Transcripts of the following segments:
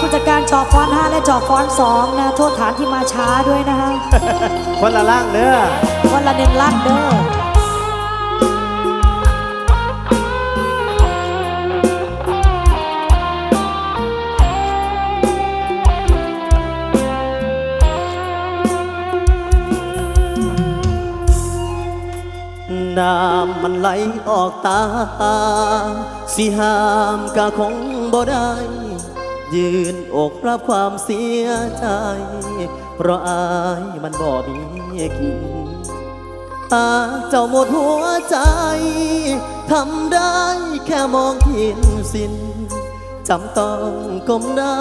ผู้จัดการจอฟอนห้าและจอฟอนสองนะ โทษฐานที่มาช้าด้วยนะคะคนละล่างเด้อวันละหนึ่งลักเด้อน้ำมันไหลออกตา สิห้ามก็คงบ่ได้ ยืนอกรับความเสียใจ เพราะอายมันบ่มีกินหากเจ้าหมดหัวใจทำได้แค่มองเห็นสิ้นจำต้องก้มหน้า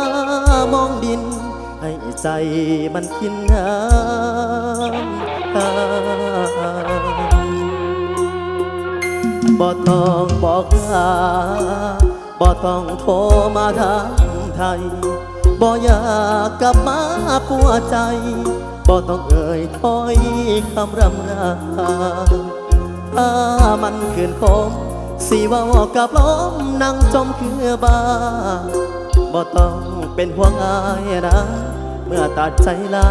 มองดิน ให้ใจมันกินน้ำตาบ่ต้องบอกลาบ่ต้องโทรมาถาม ไทย บ่อยากกลับมาปัวใจ บ่ต้องเอ่ยถ้อยคำรำราถ้ามันคืนคมสีว่ากับลมนั่งจมคือบ้า บ่ต้องเป็นห่วงอายนะ เมื่อตัดใจลา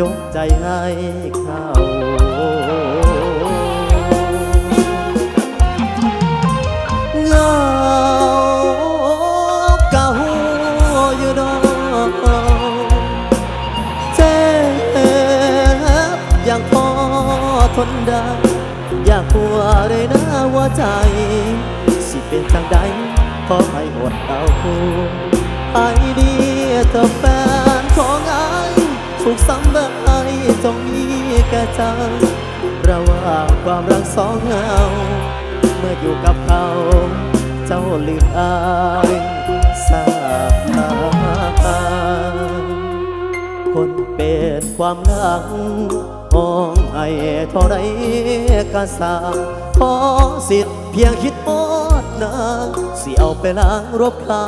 ยกใจให้เขาเงา หัวเลยนะว่าใจ สิเป็นจังใดขอให้อดเอาไอ้ดีเธอแฟนของไอ้สุขสำเบิกไอ้จงมีก่ใจระหว่างความรักสองเงา เมื่ออยู่กับเขา เจ้าลืมอายสาคนเป็นความรัก องให้เท่าไรก็สาขอสิทธิ์เพียงคิดอดนางสิเอาไปล้างรบคา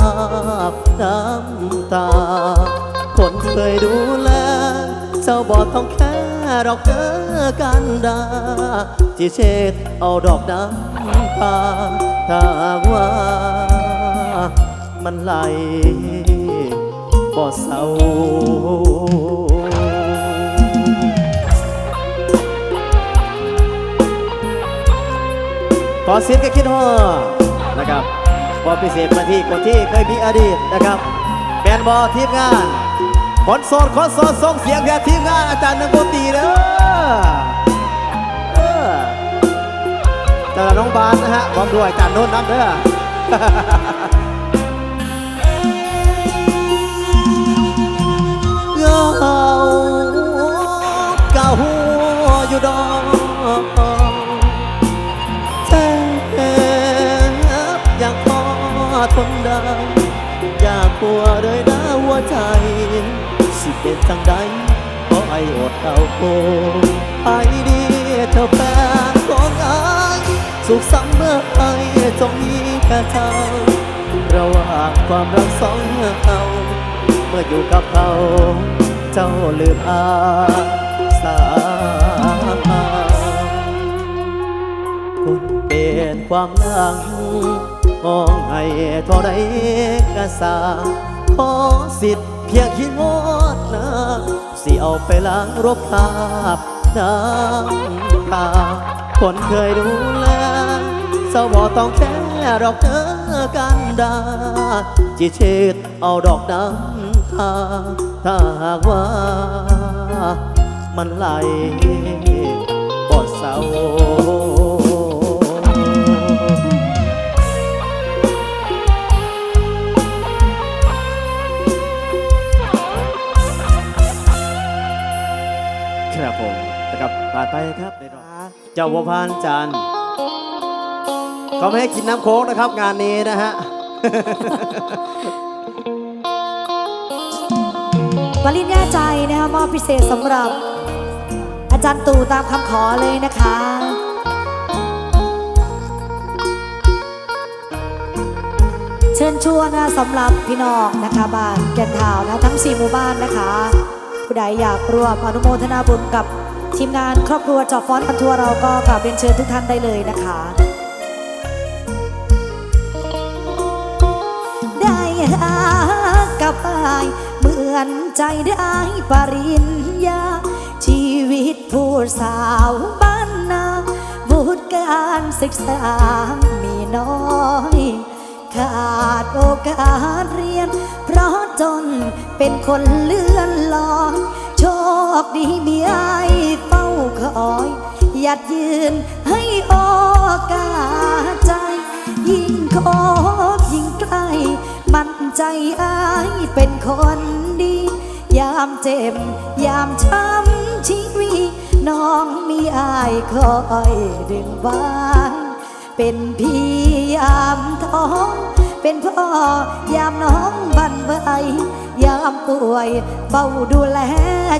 บน้ำตา คนเคยดูแล เจ้าบอกต้องแค่ดอกเจอกันดา ที่เช็ดเอาดอกน้ำตาถ้าว่ามันไหลบ่เศร้า อเสียงก็คิดฮอดนะครับพอพิเศษมาที่คนที่เคยมีอดีตนะครับแบนบอทีมงานคนโสดคนโสดส่งเสียงแด่ทีมงานอาจารย์นักดนตรีเด้อเออเจ้าน้องบานนะฮะพร้อมด้วยอาจารย์โน่นน้ำเด้อ ปัวเลยนะหัวใจ สิเป็นจังใดเพราะไออดเอาโคไอดีเธอแฟนของไอสุขสันต์เมื่อไอจงมีแค่เธอระหว่างความรักสองเราเมื่ออยู่กับเขาเจ้าลืมอาสาคนเป็นความหลัง มองให้เท่าไรก็สาขอสิทธิ์เพียงคิดวอดนะสิเอาไปล้างรบคาบน้ำตาคนเคยดูแลเจ้าบ่ต้องแค่ดอกเจอกันดาจิเช็ดเอาดอกน้ำตาถ้าหากว่ามันไหลบ่เศร้า ครับผมนะครับผ่านไปครับในรอบเจ้าบัวพานจันทร์เขาไม่ให้กินน้ำโค้กนะครับ งานนี้นะฮะปริญญาใจนะคะมอบพิเศษสำหรับ อาจารย์ตู่ตามคำขอเลยนะคะเชิญชวนนะสำหรับพี่น้องนะคะบ้านแก่นทาวนะทั้ง 4 หมู่บ้านนะคะ ผู้ใดอยากร่วมอนุโมทนาบุญกับทีมงานครอบครัวจอบฟอนปันทัวเราก็กราบเรียนเชิญทุกท่านได้เลยนะคะ ได้หากใจได้ปริญญา ชีวิตผู้สาวบ้านนาบุตรการศึกษามีน้อย ขาดโอกาสเรียน เพราะจนเป็นคนเลื่อนลอยโชคดีมีไอ้เฝ้าคอยหยัดยืนให้โอกาสใจ ยิ่งคบยิ่งใกล้มั่นใจอายเป็นคนดี ยามเจ็บ ยามช้ำชีวิตน้องมีอายคอยดึงไว้ เป็นพี่ยามท้อง เป็นพ่อยามน้องบันไหวยามป่วยเบาดูแล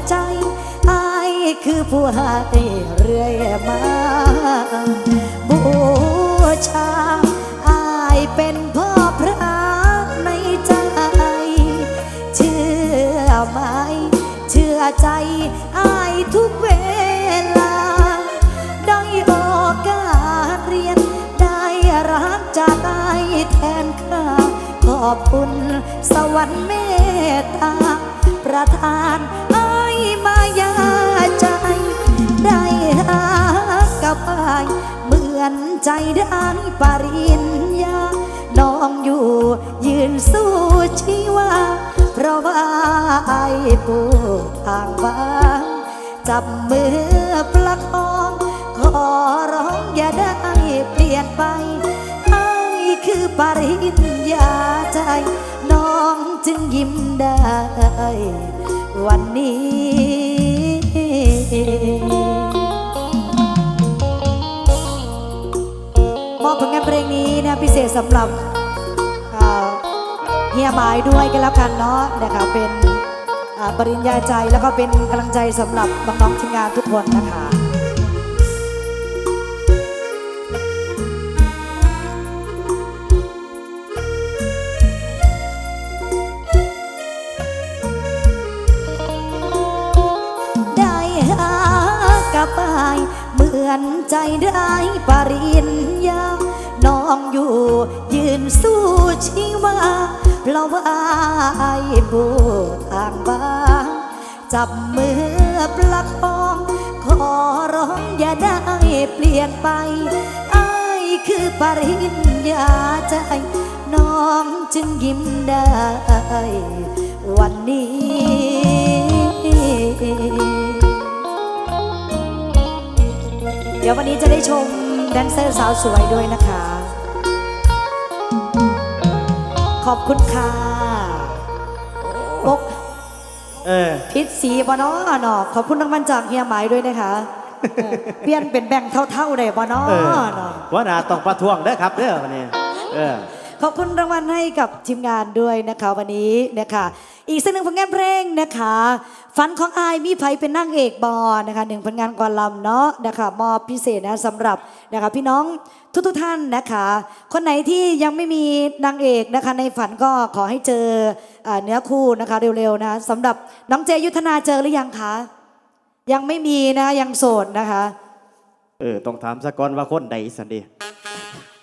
ใจอายคือผู้ให้เรื่อยมาบูชาอายเป็นพ่อพระในใจ เชื่อไหมเชื่อใจ อบคุณสวรรค์เมตตา ประทานไอายมายาใจ ได้หากับอายเหมือนใจได้ปริญญา น้องอยู่ยืนสู้ชีวา เพราะว่าไอ้ปูทางบ้านจับมือประคอง ขอร้องอย่าได้เปลี่ยนไป ปริญญาใจ น้องจึงยิ้มได้ วันนี้มอบผลงานเพลงนี้นะพิเศษสำหรับเฮียหมายด้วยกันแล้วกันเนาะนะคะเป็นอ่าปริญญาใจแล้วก็เป็นกำลังใจสำหรับน้องๆทีมงานทุกคนนะคะ ได้ปริญญา น้องอยู่ยืนสู้ชีวาเพราะว่าไอ้บูทางบ้านจับมือประคอง ขอร้องอย่าได้เปลี่ยนไปไอ้คือปริญญาใจ น้องจึงยิ้มได้ วันนี้ ดี๋ยววันนี้จะได้ชมแดนเซอร์สาวสวยด้วยนะคะ ขอบคุณค่ะปกเออพิษสีบอนอเนาะขอบคุณรางวัลจากเฮียหมายด้วยนะคะเออเปลี่ยนเป็นแบ่งเท่าๆได้บอนอเออเนาะว่านาต้องประท้วงเด้อครับเด้อวันนี้ เออขอบคุณรางวัลให้กับทีมงานด้วยนะคะวันนี้นะคะอีกสักหนึ่งผลงานเพลงนะคะ ฝันของอายมีไผเป็นนางเอกบอนะคะหนึ่งผลงานกรลำเนาะนะคะมอบพิเศษนะสำหรับนะคะพี่น้องทุกๆท่านนะคะ คนไหนที่ยังไม่มีนางเอกนะคะในฝันก็ขอให้เจออ่าเนื้อคู่นะคะเร็วๆนะสำหรับน้องเจยุทธนาเจอหรือยังคะยังไม่มีนะยังโสดนะคะเออต้องถามสะก่อนว่าคนใดสันเดี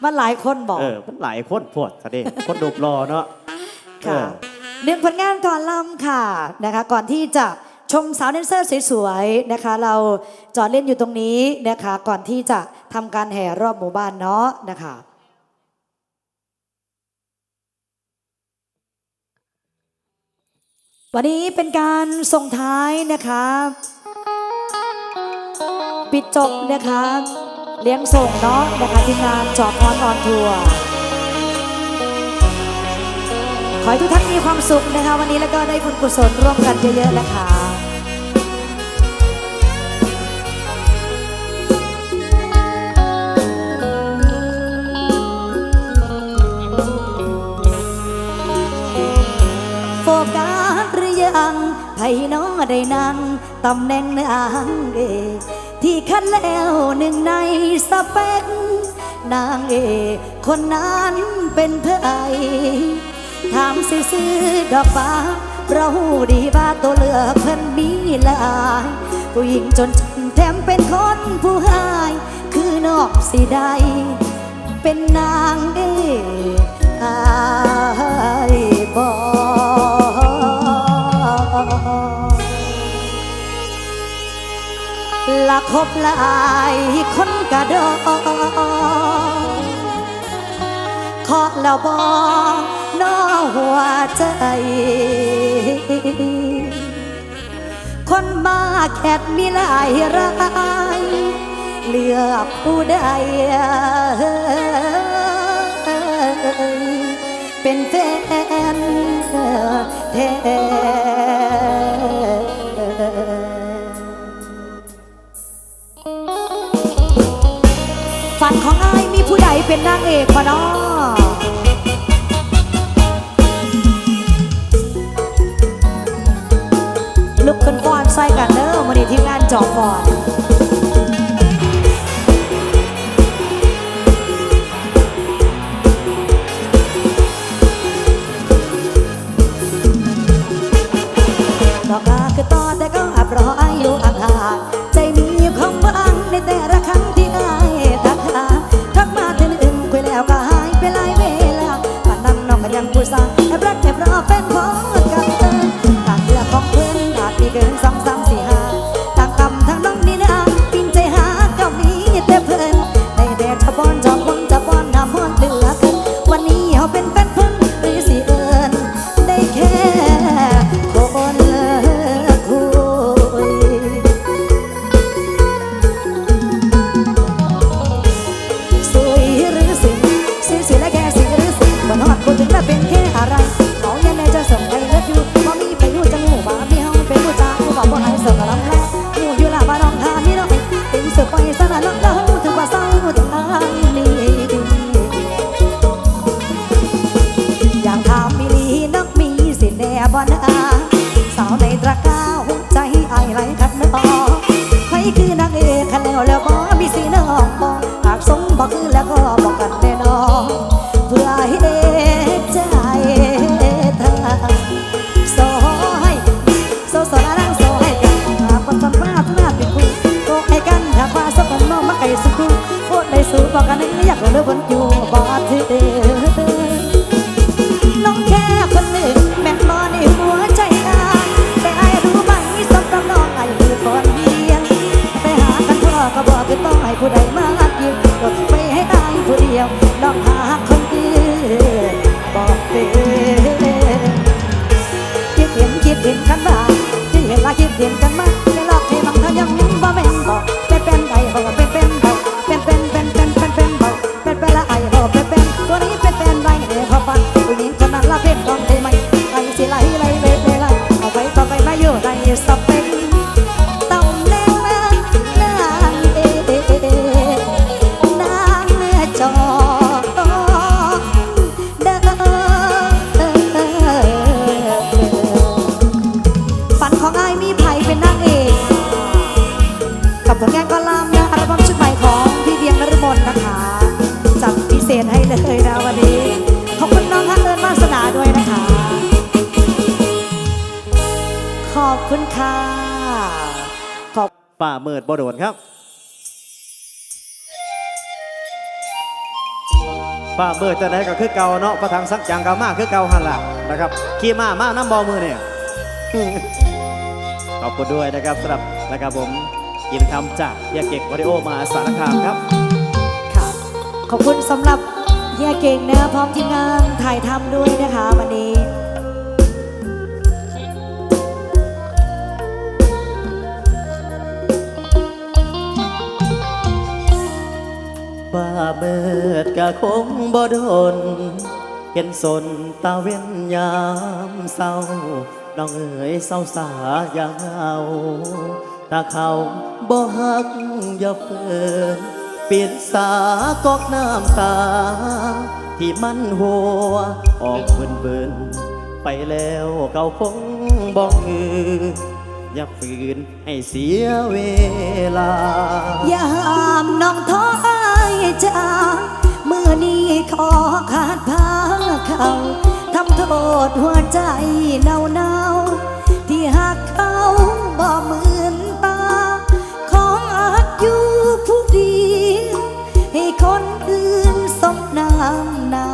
มันหลายคนบอกเออมันหลายคนโพดสันเดีคนดูปรอเนาะค่ะเออ หนึ่งผลงานก่อนลำค่ะนะคะ ก่อนที่จะชมสาวแดนเซอร์สวยๆนะคะ เราจอดเล่นอยู่ตรงนี้นะคะ ก่อนที่จะทำการแห่รอบหมู่บ้านเนาะนะคะวันนี้เป็นการส่งท้ายนะคะปิดจบนะคะ เลี้ยงส่งเนาะนะคะทีมงานจอบพรออนทัวร์ อให้ทุกท่านมีความสุขนะคะวันนี้แล้วก็ได้บุญกุศลร่วมกันเยอะๆนะคะโฟกัสหรือยังไผ่น้อได้นั่งตำแหน่งนางเอกที่คัดแล้วหนึ่งในสเปกนางเอกคนนั้นเป็นเธอไอ ถามซื้อดอกฟ้าเราดีว่าตัวเลือกเพิ่นมีลาย ผู้หญิงจนฉันแถมเป็นคนผู้หาย คือนอกสีใด เป็นนางเอกอายบอละคบลายคนกระดอขอแล้วบอก ใจ คนมาแคดมีหลายรายเลือกผู้ใดเป็นแฟนแท้ฝันของอายมีผู้ใดเป็นนางเอกพอน้อ ลุกขึ้นฟ้อนใส่กันเด้อมาดีทีมงานจอฟอน แน่บ่นาสาวในตะกร้าหัวใจไอ้ไหลคัดนอใครคือนางเอกคันแล้วแล้วบ่มีสีน้องบ่หากสมบ่คือแล้วก็บอกกันแน่นอนเพื่อให้เอกใจทางโซให้โซโซละนางโซให้กันหากคนสันฟ้าทุนาเป็นคู่โกให้กันถ้าว่าสักคนน้องมาไกลสุดคู่โคตรได้สู้บอกกันนึงอยากเลือกคนอยู่บ่ถือน้ มาเห็นละคิดเห็นกันมา ป้าเบิดจะได้ก็คือเก่าเนาะประทังสักจังเก่ามากคือเก่าหันล่ะนะครับ ขี่มามาน้ำบอมือเนี่ยขอบคุณด้วยนะครับสำหรับนะครับผมยิมทำจากเฮียเก่งวอริโอมาสารคามครับ ค่ะ ขอบคุณสำหรับเฮียเก่งนะพร้อมทีมงานถ่ายทำด้วยนะคะวันนี้ เบิดกะคงบ่ดนเห็นสนตาเว้นยามเศร้าน้องเอ๋ยเศร้าสาอย่าเอาถ้าเขาบ่ฮักอย่าเฟินปิดสากอกน้ำตา ที่มันหัวออกเบินเบินไปแล้วเก่าคงบอกคืออย่าฝืนให้เสียเวลายามน้องท้อ จาเมื่อนี้ขอขาดพาเขาทำโทษหัวใจเนาเนาที่หักเขาบ่เหมือนตา ของอาจอยู่ผู้เดียวให้คนอื่นสมน้ำนา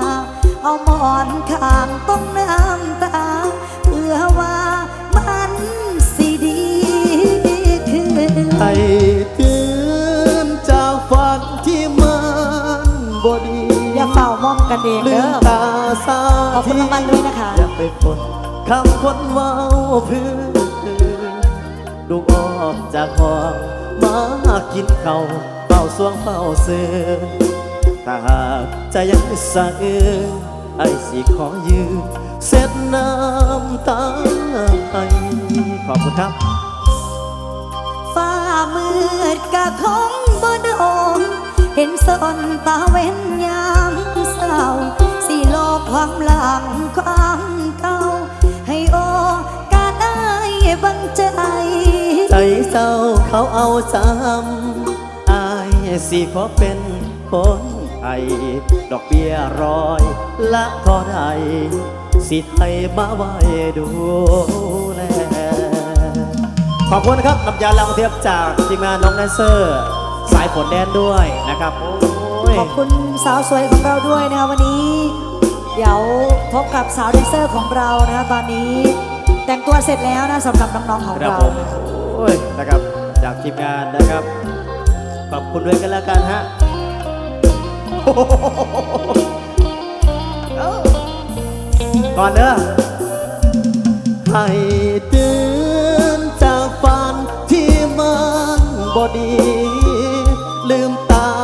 เอาหมอนข้างต้องน้ำตาเพื่อว่ามันสิดีขึ้น ให้ถึงเองลืเด้มอตาสาขอบคุณทีรางวัลด้วยนะคะอย่าไปฝนคำคนเว้าเพื่อลูกออกจากห้องมากินข้าวเฝ้าสวงเฝ้าเสือถ้าหากใจยังสะอื้นไอ้สิขอยืมเสร็จน้ำตาไอขอบคุณครับฟ้ามืดกะคงบ่โดมเห็นสนตาเว้นยา มเศร้าสีโลกความหลังความเก่า ให้โอกาสได้บังใจ ใจเศร้าเขาเอาจำอายสิขอเป็นคนไทยดอกเบี้ยร้อยละเท่าใดสิไทยมาไว้ดูแลขอบคุณครับน้ำยาลังเทียบจากทีมงานน้องแดนเซอร์ สายฝนแดนด้วยนะครับ ขอบคุณสาวสวยของเราด้วยนะคะวันนี้ เดี๋ยวพบกับสาวแดนเซอร์ของเรานะคะตอนนี้แต่งตัวเสร็จแล้วนะสำหรับน้องๆของครับเราผมโอ้ยนะครับจากทีมงานนะครับ ขอบคุณด้วยกันแล้วกันฮะก่อนเด้อให้ตื่นจากฝันที่มันบอดีลืม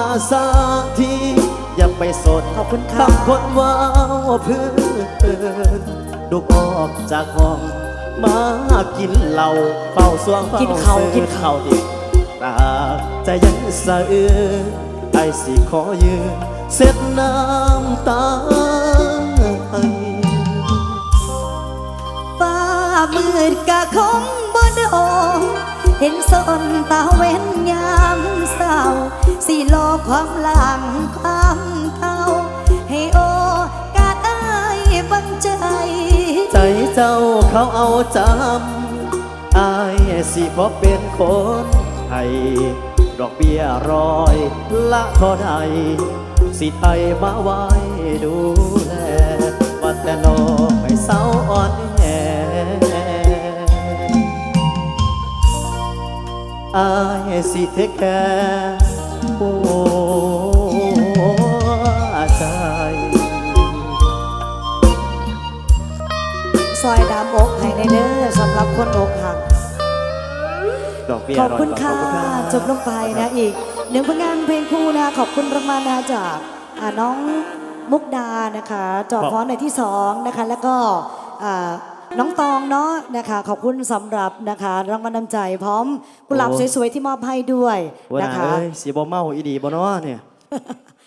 ตาสักทีอย่าไปสนขอบคุณค่ะคำคนเว่าเพื่อนลูกออกจากห้อง มากินเหล้าเฝ้าสวงเฝ้ากินข้าวซื้อกินข้าวดิตาใจยังสะอื้นไอ้สิขอยืนเสร็จน้ำตาไอฟ้ามืดกะคง ความหลังความเก่าให้โอกาสได้บังใจ ใจเจ้าเขาเอาจำอายสิพอเป็นคนไทยดอกเบี้ยร้อยละเท่าใดสิไทยมาไว้ดูแลว่าแต่นองไม่เศร้าอ่อนแออายสิเทคแคร์ หัวใจซอยดามอกให้ในเด้อสำหรับคนอกหัก ดอกเบี้ยขอบคุณร้ยค่ะขอบณรับจบลงไปนะอีกหนึ่งผลงานเพลงคู่นะ ขอบคุณรางวัลนะจากอ่าน้องมุกดานะคะ จอบครับฟ้อนในที่สองนะคะ แล้วก็อ่า น้องตองเนาะนะคะขอบคุณสำหรับนะคะรางวัลน้ำใจพร้อมกุหลาบสวยๆที่มอบให้ด้วยวันนะนาคะ เอ้ยสีบ่เมาอีดีบ่เนาะเนี่ย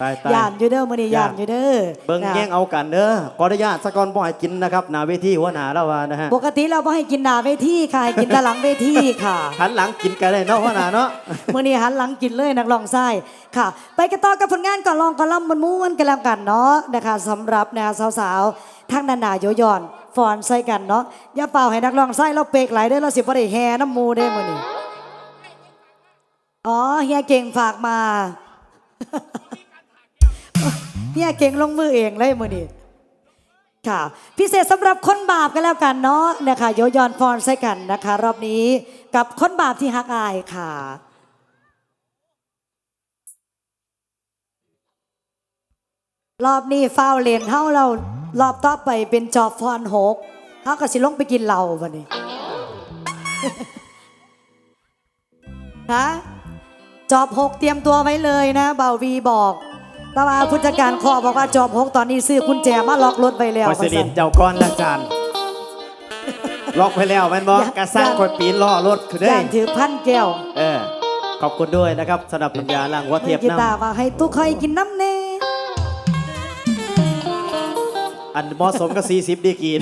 ตายตาย ย่านอยู่เด้อมื่อนี้ย่าย่านนอยู่เด้อเบิ่งนะแย่งเอากันเด้อขออนุญาตสกอนบ่ให้กินนะครับหน้าเวทีหัวหน้าแล้วว่านะฮะปกติเราไม่ให้กินหน้าเวทีค่ะให้กินแต่หลังเวทีค่ะ หันหลังกินกันเลยเนาะหัวหน้าเนาะ มื่อนี้หันหลังกินเลยนักร้องไส้ค่ะ ไปกันต่อกับผลงานก่อนลองก่อนล่ำมันม้วนกันแล้วกันเนาะนะคะสำหรับนะสาวๆทั้งนานาโยยอน ฟอนใส่กันเนาะอย่าเป่าให้นักร้องไส้เราเปกไหลได้เราสิบ่ได้แฮน้ำมูได้มื่อนี้อ๋อเฮียเก่งฝากมาเฮียเก่งลงมือเองเลยมื่อนี้ค่ะ พิเศษสำหรับคนบาปกันแล้วกันเนาะนะคะโยยอนฟอนใส่กันนะคะ รอบนี้กับคนบาปที่ฮักอายค่ะรอบนี้ฟาวเลนเฮาเรา รอบต่อไปเป็นจอบฟอนหกเฮาก็สิลงไปกินเหล้าบัดนี้ฮะจอบหกเตรียมตัวไว้เลยนะเบาวีบอกแต่ว่าผู้จัดการขอบอกว่าจอบหกตอนนี้ซื้อกุญแจมาล็อกรถไปแล้วคอยสิว่าริซั่นนเจ้าก้อนละจานล็อกไปแล้วแม่นบ่อย่ากระสร้างคอยปีนล้อรถคือได้ย่านถือพันแก้ว เออขอบคุณด้วยนะครับสำหรับปัญญาล่างหัวัเทียบกีน้ตาร์ว่าให้ตุกคอยกินน้ำเน่ อันเหมาะสมกับ 40 ดีกรี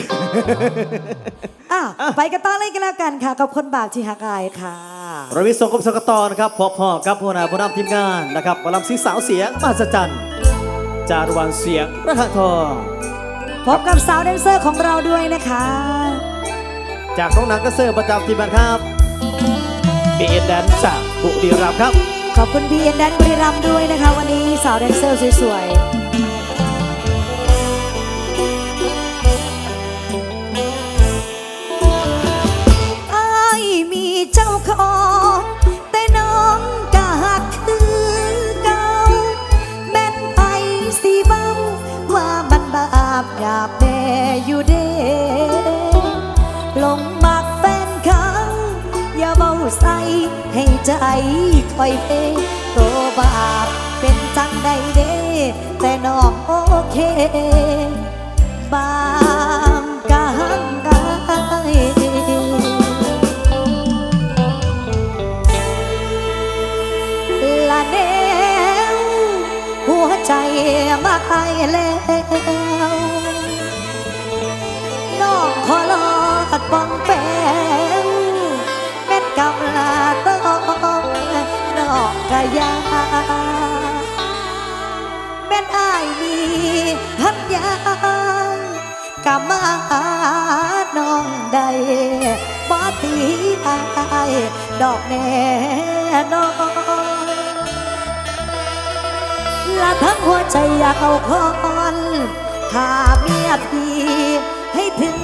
อะไปกันต่อเลยกันแล้วกันค่ะกับคนบาปที่ฮักอายค่ะรวิศงกรมสกตนะครับพบพ่อกับหัวหน้าผู้นำทีมงานนะครับบอลำสีสาวเสียงมหัศจรรย์จารวันเสียงระฆังทอง พบกับสาวแดนเซอร์ของเราด้วยนะคะ จากน้องหนังกระเซอร์ประจำทีมงานครับเอเอ็นแดนจากบุรีรัมย์ครับ ขอบคุณพี่เอ็นแดนบุรีรัมย์ด้วยนะคะ วันนี้สาวแดนเซอร์สวยๆ คอยเฟโตบาปเป็นจังใดเด้แต่น้องโอเค บางกะหังกายละเนวหัวใจมาไอแล้วน้องขอลอดบ้องแปลงเม็ดกำ พระยาแม่นอายมีหันยากะมาน้องใดบ่ตีอายดอกแน่นอนละทั้งหัวใจอยากเอาคอนถ้าเมียดีให้ถึง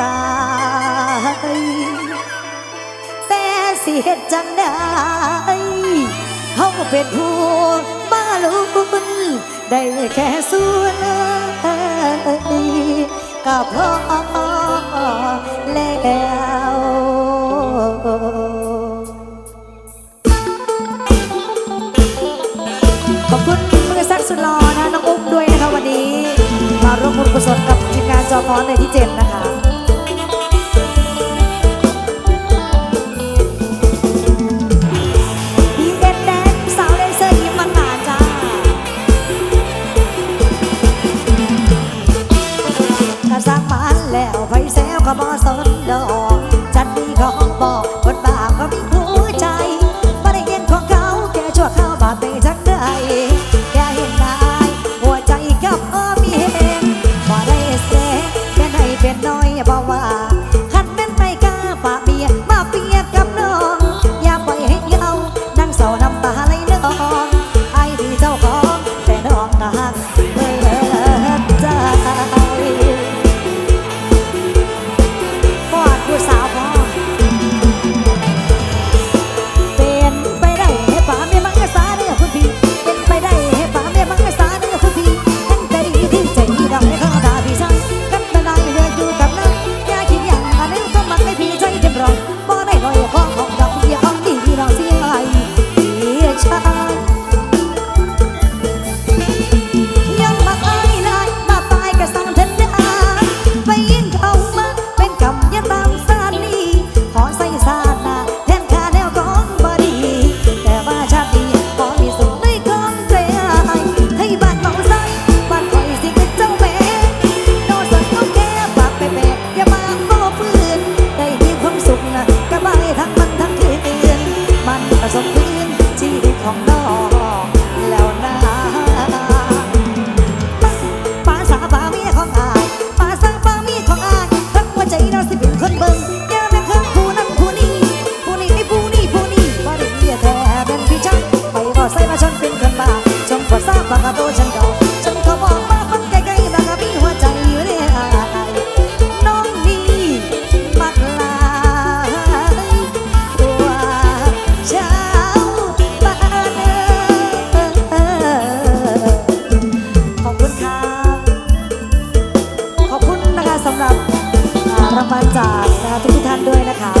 ตายแต่สิเหตุจังได เขาเป็นผู้บ้าลุนได้แค่ส่วนก็พอแล้วขอบคุณมือซกสุดรอนะน้องอุ้มด้วยนะคะวันนี้ มาร่วมบุญกุศลกับทีมงานจอมอนในที่เจ็ดนะคะ ระบาสันดา มาจากนะคะทุกท่านด้วยนะคะ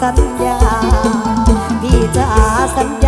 สัญญาพี่จะสัญญา